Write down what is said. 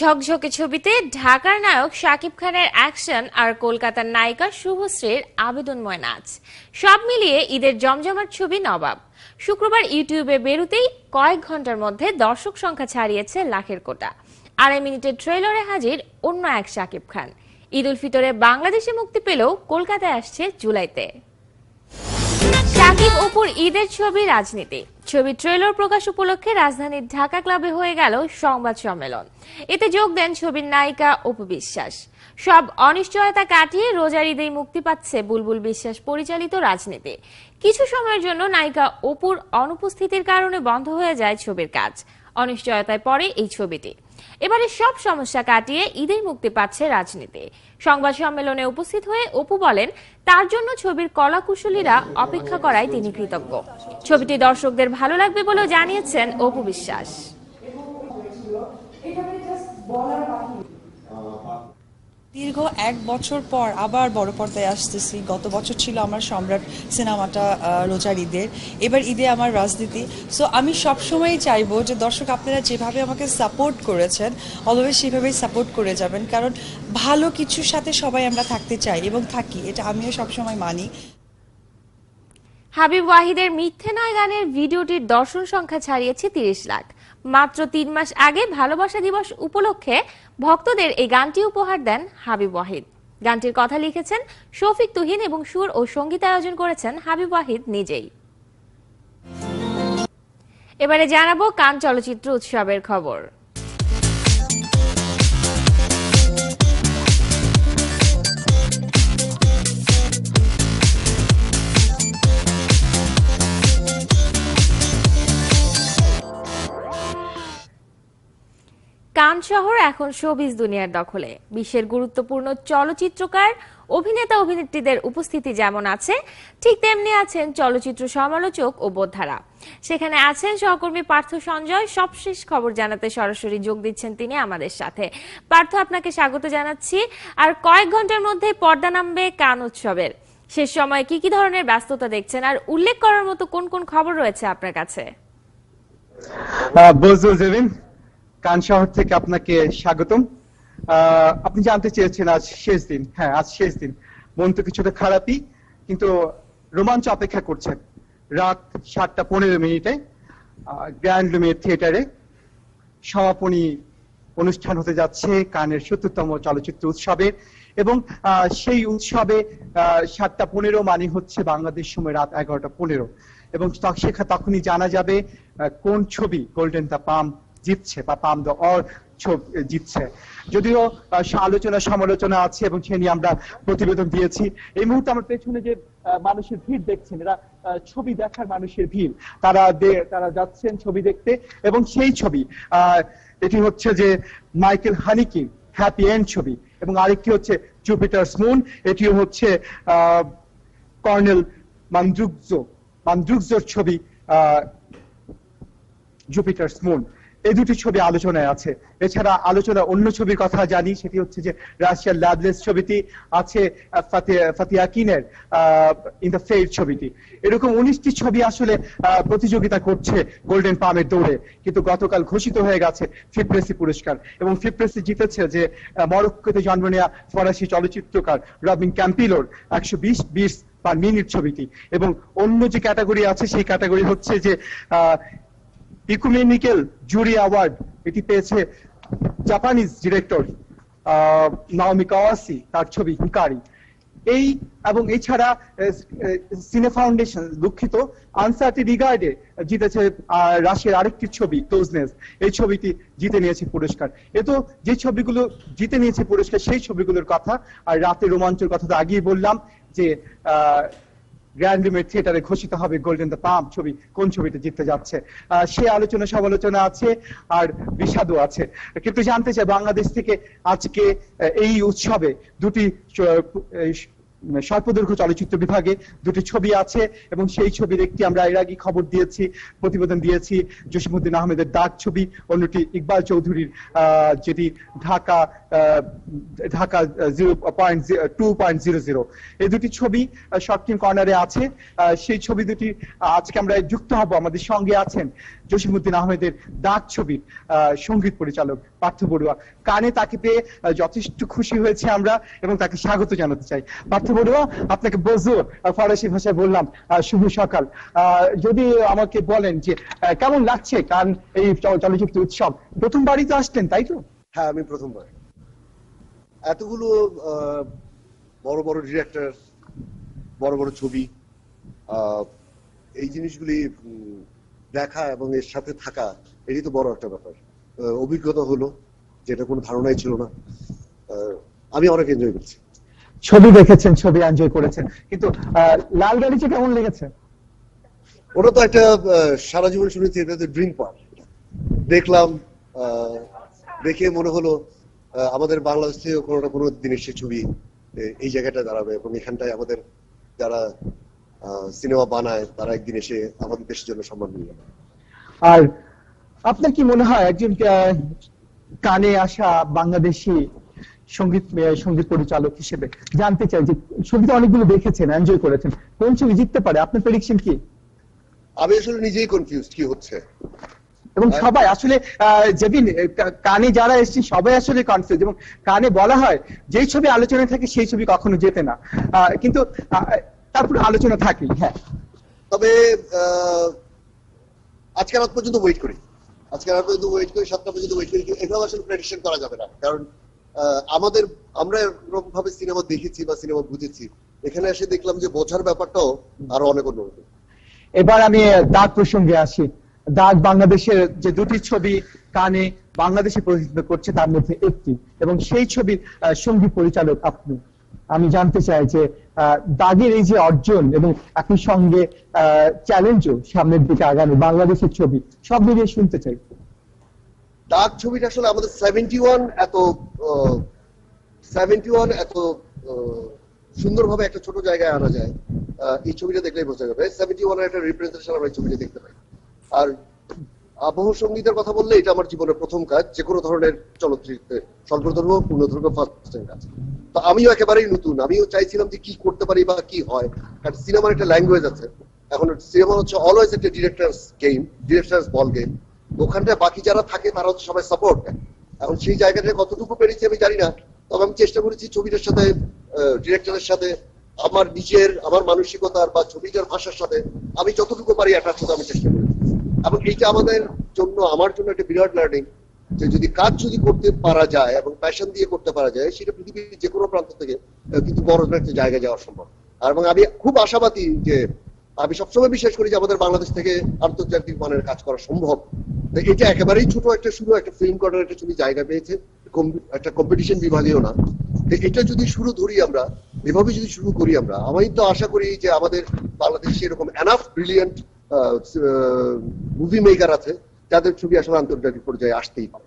ঝকঝকে ছবিতে ঢাকার নায়ক শাকিব খানের অ্যাকশন আর কলকাতার নায়িকা শুভশ্রীর আবেদনময় নাচ। সব মিলিয়ে ঈদের জমজমাট ছবি নবাব। শুক্রবার ইউটিউবে বেরুতেই কয়েক ঘণ্টার মধ্যে দর্শক সংখ্যা ছাড়িয়েছে লাখের কোটা। আড়াই মিনিটের ট্রেলরে হাজির অন্য এক শাকিব খান। ঈদ উল ফিতরে বাংলাদেশে মুক্তি পেলেও কলকাতায় আসছে জুলাইতে। সাকিব অপুর ঈদের ছবি রাজনীতি। ছবি ট্রেলার প্রকাশ উপলক্ষে রাজধানীর ঢাকা ক্লাবে হয়ে গেল সংবাদ সম্মেলন। এতে যোগ দেন ছবির নায়িকা অপু বিশ্বাস। সব অনিশ্চয়তা কাটিয়ে রোজার ঈদেই মুক্তি পাচ্ছে বুলবুল বিশ্বাস পরিচালিত রাজনীতি। কিছু সময়ের জন্য নায়িকা অপুর অনুপস্থিতির কারণে বন্ধ হয়ে যায় ছবির কাজ। অনিশ্চয়তায় পড়ে এই ছবিটি। এবারে সব সমস্যা কাটিয়ে ঈদেই মুক্তি পাচ্ছে রাজনীতি। সংবাদ সম্মেলনে উপস্থিত হয়ে অপু বলেন, তার জন্য ছবির কলাকুশলীরা অপেক্ষা করায় তিনি কৃতজ্ঞ। ছবিটি দর্শকদের ভালো লাগবে বলেও জানিয়েছেন অপু বিশ্বাস। দীর্ঘ এক বছর পর আবার বড় পর্দায় আসতেছি। গত বছর ছিল আমার সম্রাট সিনেমাটা রোজার ঈদের এবার ঈদে আমার রাজনীতি। সো আমি সবসময়ই চাইব যে দর্শক আপনারা যেভাবে আমাকে সাপোর্ট করেছেন অলওয়েজ সেভাবেই সাপোর্ট করে যাবেন। কারণ ভালো কিছুর সাথে সবাই আমরা থাকতে চাই এবং থাকি। এটা আমিও সবসময় মানি। হাবিব ওয়াহিদের মিথ্যে নয় গানের ভিডিওটির দর্শন সংখ্যা ছাড়িয়েছে তিরিশ লাখ। মাত্র তিন মাস আগে ভালোবাসা দিবস উপলক্ষে ভক্তদের এই গানটি উপহার দেন হাবিব ওয়াহিদ। গানটির কথা লিখেছেন শফিক তুহিন এবং সুর ও সংগীত আয়োজন করেছেন হাবিব ওয়াহিদ নিজেই। এবারে জানাব কান চলচ্চিত্র উৎসবের খবর। শহর এখন শোবিজ দুনিয়ার দখলে। বিশ্বের গুরুত্বপূর্ণ চলচ্চিত্রকার, অভিনেতা, অভিনেত্রীদের উপস্থিতি যেমন আছে, ঠিক তেমনি আছেন চলচ্চিত্র সমালোচক ও বোদ্ধারা। সেখানে আছেন সহকর্মী পার্থ সঞ্জয়। সবশেষ খবর জানাতে সরাসরি যোগ দিচ্ছেন তিনি আমাদের সাথে। পার্থ, আপনাকে স্বাগত জানাচ্ছি। আর কয়েক ঘণ্টার মধ্যে পর্দা নামবে কান উৎসবের। শেষ সময় কি কি ধরনের ব্যস্ততা দেখছেন? আর উল্লেখ করার মতো কোন কোন খবর রয়েছে আপনার কাছে? কান শহর থেকে আপনাকে স্বাগতম। আপনি জানতে চেয়েছেন আজ শেষ দিন। হ্যাঁ আজ শেষ দিন। মন তো কিছুটা খারাপই, কিন্তু রোমাঞ্চ অপেক্ষা করছেন। রাত সাতটা পনেরো মিনিটে গ্র্যান্ড লুমিয়ার থিয়েটারে সমাপনী অনুষ্ঠান হতে যাচ্ছে কানের সত্তরতম চলচ্চিত্র উৎসবের এবং সেই উৎসবে সাতটা পনেরো মানে হচ্ছে বাংলাদেশ সময় রাত এগারোটা পনেরো। এবং সেখা তখনই জানা যাবে কোন ছবি গোল্ডেন দ্য পাম জিতছে বা পাম দ্য অর জিতছে। যদিও আলোচনা, সমালোচনা আছে এবং সে নিয়ে আমরা প্রতিবেদন দিয়েছি। এই মুহূর্তে আমার পেছনে যে মানুষের ভিড় দেখছেন, এরা ছবি দেখার মানুষের ভিড়। তারা তারা যাচ্ছেন ছবি দেখতে এবং সেই ছবি এটি হচ্ছে যে মাইকেল হানিকিন হ্যাপি এন্ড ছবি এবং আরেকটি হচ্ছে জুপিটার মুন, এটিও হচ্ছে কর্নেল মান্দ্রুকজো, মান্দ্রুকজোর ছবি জুপিটার মুন। এই দুটি ছবি আলোচনায় আছে। এছাড়া আলোচনা অন্য ছবির কথা জানি, সেটি হচ্ছে যে রাশিয়ার ল্যাবলেস ছবিটি আছে ফাতিয়াকিনের ইন দ্য ফেড ছবিটি। এরকম উনিশটি ছবি আসলে প্রতিযোগিতা করছে গোল্ডেন পামের দৌড়ে, কিন্তু গতকাল ঘোষিত হয়ে গেছে ফিপ্রেসি পুরস্কার। এবং ফিপ্রেসি জিতেছে যে মরক্কোতে জন্ম নেওয়া ফরাসি চলচ্চিত্রকার রবিন ক্যাম্পিলোর একশো বিশ বিশ পার মিনিট ছবিটি। এবং অন্য যে ক্যাটাগরি আছে, সেই ক্যাটাগরি হচ্ছে যে ইকুমেনিক্যাল জুরি অ্যাওয়ার্ড এটি পেয়েছে জাপানিজ ডিরেক্টর নাওমি কাওয়াসি, তার ছবি হিকারি। এই এবং এছাড়া সিনে ফাউন্ডেশন দুঃখিত, আনসারটি রিগার্ডে জিতেছে রাশিয়ার আরেকটি ছবি, ক্লোজনেস। এই ছবিটি জিতে নিয়েছে পুরস্কার। এ তো যে ছবিগুলো জিতে নিয়েছে পুরস্কার, সেই ছবিগুলোর কথা, আর রাতে রোমাঞ্চের কথা তো আগেই বললাম যে গ্র্যান্ড লিমিট থিয়েটারে ঘোষিত হবে গোল্ডেন দ্য পাম্প ছবি, কোন ছবিতে জিততে যাচ্ছে? সে আলোচনা, সমালোচনা আছে আর বিষাদও আছে। কিন্তু জানতে চাই, বাংলাদেশ থেকে আজকে এই উৎসবে দুটি স্বল্পদৈর্ঘ্য চলচ্চিত্র বিভাগে দুটি ছবি আছে এবং সেই ছবির একটি আমরা এর আগে খবর দিয়েছি, প্রতিবেদন দিয়েছি জসিমুদ্দিন আহমেদের দাগ ছবি, অন্যটি ইকবাল চৌধুরীর যেটি Dhaka Dhaka zero point two point zero zero. এই দুটি ছবি শর্ট কর্নারে আছে সেই ছবি দুটি আজকে আমরা যুক্ত হব, আমাদের সঙ্গে আছেন জসিমুদ্দিন আহমেদের ডাক ছবির সংগীত পরিচালক পার্থ বড়ুয়া। কানে তাকে পেয়ে যথেষ্ট খুশি হয়েছে আমরা এবং তাকে স্বাগত জানাতে চাই। পার্থ বড়ুয়া আপনাকে বজু ফরাসি ভাষায় বললাম শুভ সকাল। যদি আমাকে বলেন যে কেমন লাগছে কারণ এই চল- চলচ্চিত্র উৎসব? প্রথমবারই তো আসলেন তাই তো? হ্যাঁ আমি প্রথমবার। এতগুলো বড় বড় ডিরেক্টর বড় বড় ছবি এই জিনিসগুলি দেখা এবং এর সাথে থাকা এটি তো বড় একটা ব্যাপার। অভিজ্ঞতা হলো, যেটা কোনো ধারণাই ছিল না। আমি অনেক এনজয় করছি। ছবি দেখেছেন ছবি এনজয় করেছেন। কিন্তু লাল গাড়িতে কেমন লেগেছে? ওটা তো একটা সারা জীবন শুনেছি এটা তো ড্রিম পার্ক দেখলাম দেখে মনে হলো আমাদের বাংলাদেশ থেকে কোনো না কোনো দিনের সে ছবি এই জায়গাটা দাঁড়াবে। এবং এখানটায় আমাদের যারা সিনেমা বানায় তারা একদিন এসে আমাদের দেশের জন্য সম্মান নিয়ে যাবে আর আপনার কি মনে হয় একজন কানে আসা বাংলাদেশি সংগীত সংগীত পরিচালক হিসেবে জানতে চাই যে ছবিতে অনেকগুলো দেখেছেন এনজয় করেছেন। কোন ছবি জিততে পারে? আপনার প্রেডিকশন কি? আমি আসলে নিজেই কনফিউজ কি হচ্ছে। এবং সবাই আসলে যেদিন কানে যারা এসেছে সবাই আসলে কনফিউজ এবং কানে বলা হয় যেই ছবি আলোচনায় থাকে সেই ছবি কখনো জেতে না। কিন্তু তারপরে আলোচনা থাকেই হ্যাঁ। তবে আজকে রাত পর্যন্ত ওয়েট করি। আজকে রাত পর্যন্ত ওয়েট করি সাতটা পর্যন্ত ওয়েট করি এভাবে আসলে প্রেডিকশন করা যাবে না কারণ আমাদের, আমরা এরকম ভাবে সিনেমা দেখেছি বা সিনেমা বুঝেছি। এখানে এসে দেখলাম যে বোঝার ব্যাপারটাও আরও অনেক অন্যরকম। এবার আমি দাগ প্রসঙ্গে আসি। দাগ বাংলাদেশের যে দুটি ছবি কানে বাংলাদেশে প্রতিনিধিত্ব করছে, তার মধ্যে একটি। এবং সেই ছবির সংগীত পরিচালক আপনি। আমি জানতে চাই যে দাগের এই যে অর্জন এবং একই সঙ্গে চ্যালেঞ্জও সামনের দিকে আগামী বাংলাদেশের ছবি, সব মিলিয়ে শুনতে চাই। ডাক ছবিটা আসলে আমাদের সেভেন্টি ওয়ান এত সেভেন্টি ওয়ান এত সুন্দরভাবে একটা ছোট জায়গায় আনা যায়। এই ছবিটা দেখলেই বোঝা যাবে। সেভেন্টি ওয়ানের একটা রিপ্রেজেন্টেশন আমরা এই ছবিটা দেখতে পাই। আর আবহ সঙ্গীতের কথা বললে এটা আমার জীবনের প্রথম কাজ যে কোনো ধরনের চলচ্চিত্রে স্বল্পদৈর্ঘ্য পূর্ণদৈর্ঘ্য ফার্স্ট কাজ। তো আমিও একেবারেই নতুন। আমিও চাইছিলাম যে কি করতে পারি বা কি হয়। কারণ সিনেমার একটা ল্যাঙ্গুয়েজ আছে। এখন সিনেমা হচ্ছে অলওয়েজ একটা ডিরেক্টরস গেম ডিরেক্টরস বল গেম ওখানটায় বাকি যারা থাকে তারা হচ্ছে সবাই সাপোর্ট দেয় এখন সেই জায়গাটা কতটুকু পেরেছি আমি জানি না। তবে আমি চেষ্টা করেছি ছবিটার সাথে ডিরেক্টরের সাথে, আমার নিজের, আমার মানসিকতার বা ছবিটার ভাষার সাথে আমি যতটুকু পারি অ্যাটাচ হতে আমি চেষ্টা করেছি। এবং এইটা আমাদের জন্য, আমার জন্য একটা বিরাট লার্নিং যে যদি কাজ যদি করতে পারা যায় এবং প্যাশন দিয়ে করতে পারা যায়, সেটা পৃথিবীর যে কোনো প্রান্ত থেকে কিন্তু বড় একটা জায়গায় যাওয়া সম্ভব। আর এবং আমি খুব আশাবাদী যে আমি সবসময় বিশ্বাস করি যে আমাদের বাংলাদেশ থেকে আন্তর্জাতিক মানের কাজ করা সম্ভব। এটা একেবারেই ছোট একটা শুরু, একটা ফিল্ম করার একটা ছবি জায়গা পেয়েছে। একটা কম্পিটিশন বিভাগেও না। এটা যদি শুরু ধরি আমরা, এভাবে যদি শুরু করি আমরা, আমি তো আশা করি যে আমাদের বাংলাদেশে এরকম এনাফ ব্রিলিয়েন্ট মুভি মেকার আছে, যাদের ছবি আসলে আন্তর্জাতিক পর্যায়ে আসতেই পারে।